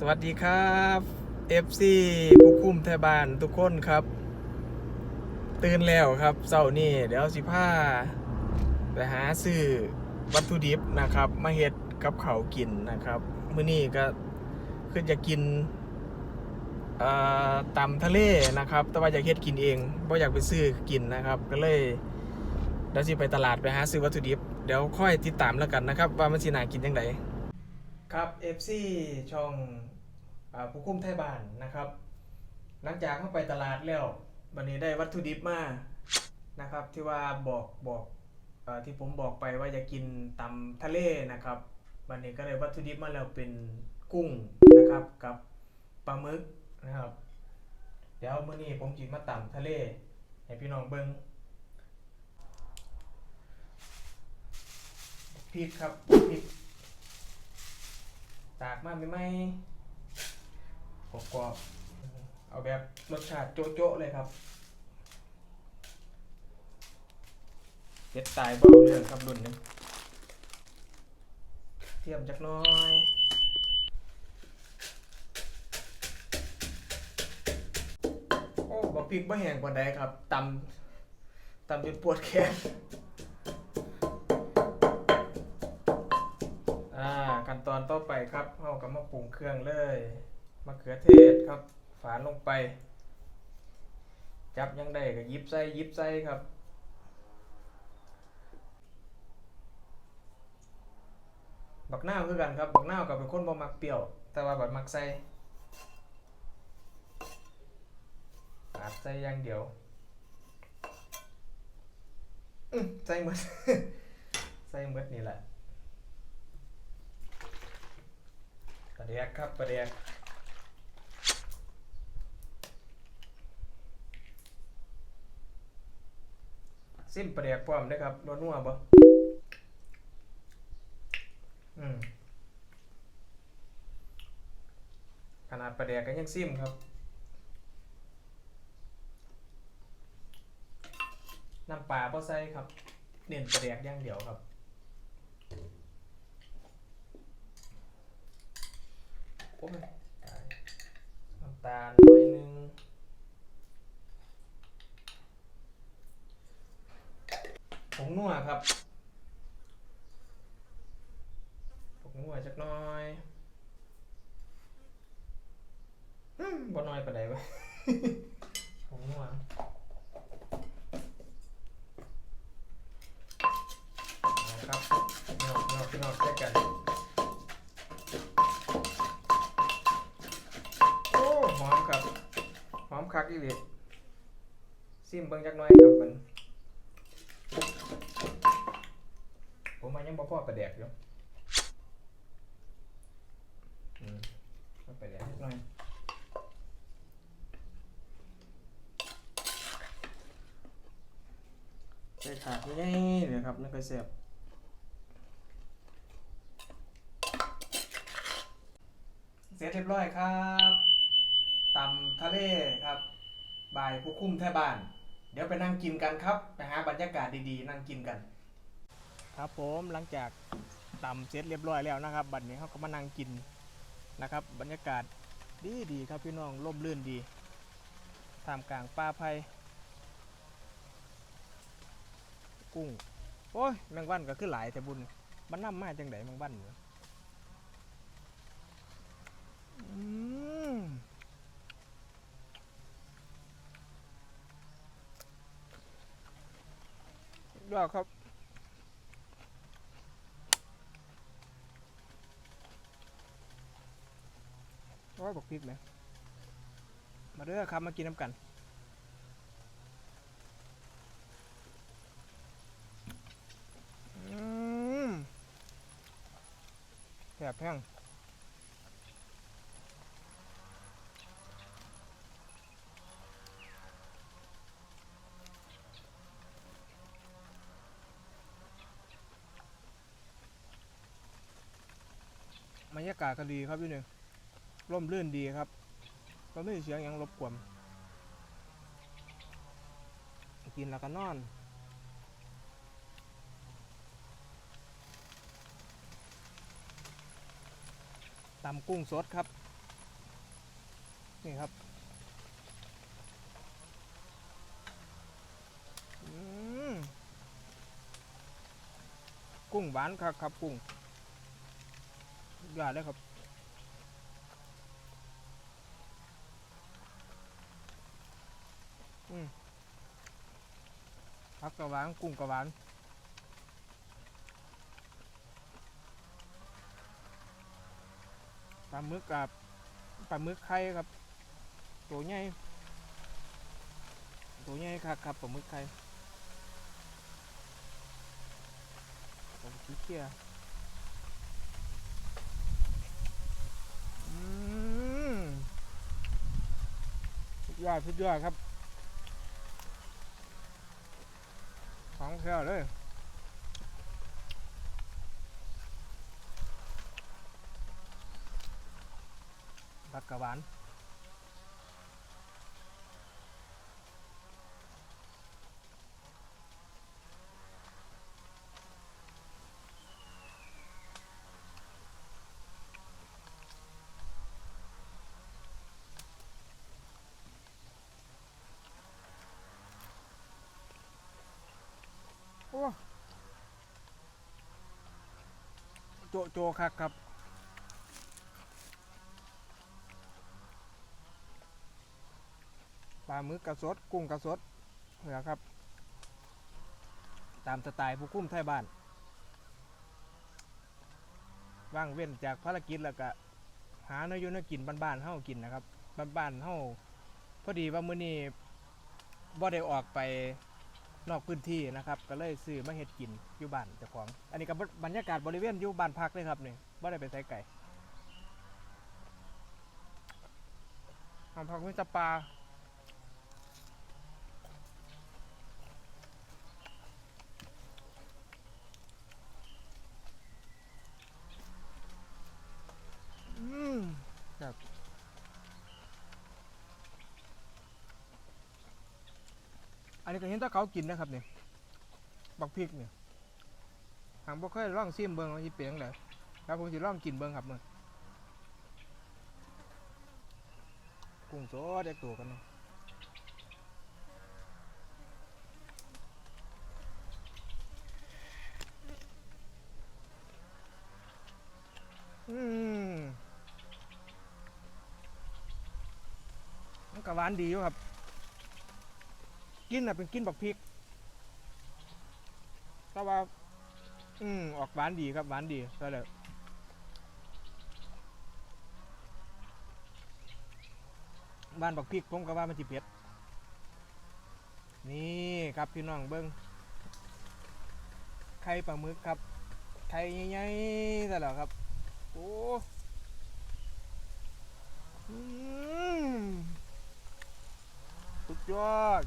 สวัสดีครับ FC ผู้คุ้มไทยบ้านทุกคนครับ ตื่นแล้วครับเสาร์นี้เดี๋ยวสิพาไปหาซื้อวัตถุดิบนะครับ มาเฮ็ดกับเขาวกินนะครับมื้อนี้ก็คือจะกินตำทะเลนะครับ แต่ว่าอยากเฮ็ดกินเองบ่อยากไปซื้อกินนะครับ ก็เลยเดี๋ยวสิไปตลาดไปหาซื้อวัตถุดิบ เดี๋ยวค่อยติดตามแล้วกันนะครับ ว่ามันสิน่ากินจังได ครับ FC ช่องอผู้คุมไทยบ้านนะครับ หลังจากเข้าไปตลาดแล้ววันนี้ได้วัตถุดิบมานะครับ ที่ว่าบอกบอกอที่ผมบอกไปว่าจะกินตำทะเลนะครับวันนี้ก็ได้วัตถุดิบมาแล้วเป็นกุ้งนะครับกับปลาหมึกนะครับ เดี๋ยวมื้อนี้ผมจิมาตำทะเลให้พี่น้องเบิ่งพริกครับพริก ตากมาไม่ไหมกรอบๆเอาแบบรสชาติโจ๊ะๆเลยครับเด็ดตายเบาเรื่องครับรุ่นนึงเทียมจักน้อยโอ้บอกพริกบ่แห้งกว่าใดครับตำตำจนปวดแขน ขั้นตอนต่อไปครับเราก็มาปรุงเครื่องเลยมะเขือเทศครับ ฝานลงไป จับยังได้ก็ยิบใส่ยิบใส่ครับบักหน้าคือกันครับบักหน้ากับเป็นคนบ่มักเปรี้ยว แต่ว่าแบบมักใส่อาดใส่อย่างเดียวใส่หมดใส่หมดนี่แหละ ปลาแดกครับปลาแดกซิมปลาแดกพร้อมได้ครับนัวนัวบ่อืมขนาดปลาแดกก็ยังซิมครับน้ำปลาบ่ใส่ครับ เน้นปลาแดกอย่างเดียวครับ ปุ๊บเลยน้ำตาลหน่อยนึงผงนัวครับผงนัวจักน้อยอืมบ่น้อยปานใดวะ ซิมเบิ่งจักหน่อยครับมัน ผมมายังบ่พอประแดกอยู่อืมเอาประแดกนิดหน่อยใส่ขาดง่ายๆเลยครับนั่นก็เสียบเสร็จเรียบร้อยครับตำทะเลครับ บายผู้คุ้มแท่บ้าน เดี๋ยวไปนั่งกินกันครับไปหาบรรยากาศดีๆ นั่งกินกัน ครับผมหลังจากตำเสร็จเรียบร้อยแล้วนะครับ บัดนี้เขาก็มานั่งกินนะครับ บรรยากาศดีดีๆครับพี่น้องร่มรื่นดีท่ามกลางป่าไผ่กุ้งโอ้ยแมงวันก็คือหลายแต่บุญมันน้ำมาจังไดแมงวันเนี่ยอืม ยอดครับร้อยบอกพริกเลยมาเด้อครับ มากินน้ำกัน อืมแสบแห้งากาศก็ดีครับพี่หนึ่งร่มรื่นดีครับก็ไม่มีเสียงยังรบกวนกินแล้วก็นอนตำกุ้งสดครับ นี่ครับกุ้งหวานครับครับกุ้ง ยอดเลยครับอืมผักกระหวานกุ้งกระหวานปลาหมึกกับปลาหมึกไข่ครับ ตัวใหญ่ตัวใหญ่ครับครับปลาหมึกไข่ผมขี้เกียจอืมสุด ยอดสุดยอดครับ ของแท้เลยผักกะหวาน โอ้ โจโจคักครับปลาหมึกกระสด กุ้งกระสดเหลือครับ ตามสไตล์ผู้คุ้มไทยบ้าน ว่างเว้นจากภารกิจแล้วก็หาเนื้อยูเนื้อกินบ้านๆเฮากินนะครับ บ้านๆเฮาพอดีว่ามื้อนี้บ่ได้ออกไป นอกพื้นที่นะครับก็เลยซื้อมาเฮ็ดกินอยู่บ้านเจ้าของ อันนี้ก็บรรยากาศบริเวณอยู่บ้านพักเลยครับนี่บ่ได้ไปใสไก่บ้านพักมีแตะปลาอืมครับอั นี้ก็เห็นแตะเขากินนะครับเนี่ยบักพริกเนี่ยหางบ่เคยลองซิมเบิ่งว่าสิเป็นจังไดครับผมสิลองกินเบิ่งครับมื้อกุ้งสดเด็กตัวกันเนาะอืมมันก็หวานดีอยู่ครับ กินน่ะเป็นกินบักพริกแต่ว่า อืมออกหวานดีครับหวานดีใช่เลยบ้านบักพริกผมก็ว่ามันจิเผ็ดนี่ครับพี่น้องเบิ้งไข่ปลาหมึกครับไข่ใหญ่ๆแต่แล้วครับ โอ้สุดยอด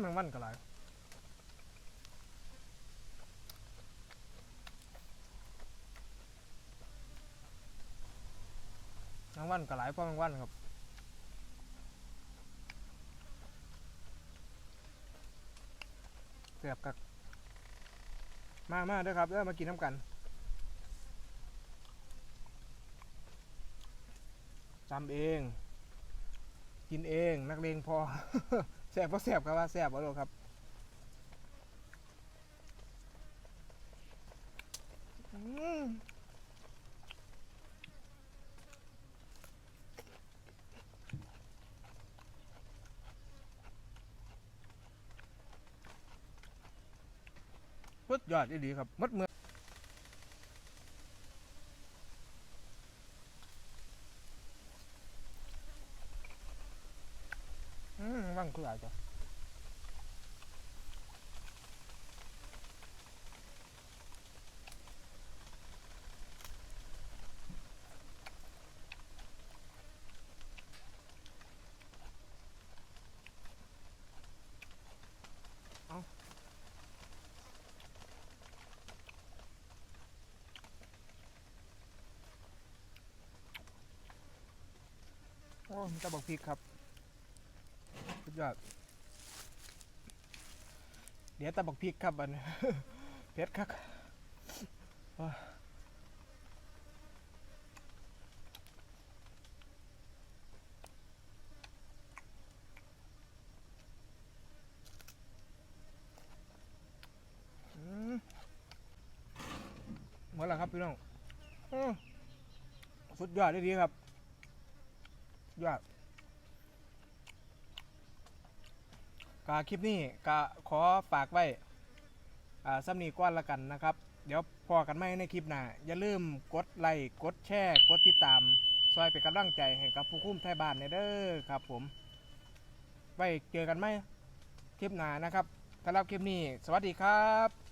แมงวันก็หลายแมงวันก็หลายเพราะแมงวันครับเสียบกับมามาด้อครับเด้อมากินน้ำกันจำเอง กินเองนักเลงพอ แสบเพราะแสบครับว่าแสบเอาโลครับอืมพุดยอดดีครับหมดเมือง คืออะไรจ้ะโอ้มีแตะบักพริกครับ ยอด เดี๋ยวตะบักพริกครับอันเผ็ดครับโอ้ยอืมหมดแล้วครับพี่น้องสุดยอดดีครับ ยอด กาคลิปนี้ก็ขอฝากไว้ซ้ำนี้ก้อนละกันนะครับ เดี๋ยวพอกันไหมในคลิปหน้าอย่าลืมกดไลค์กดแชร์กดติดตามซอยเป็นกำลังใจให้กับผู้คุ้มไทยบ้านในเด้อครับผม ไว้เจอกันไหมคลิปหน้านะครับสำหรับคลิปนี้ สวัสดีครับ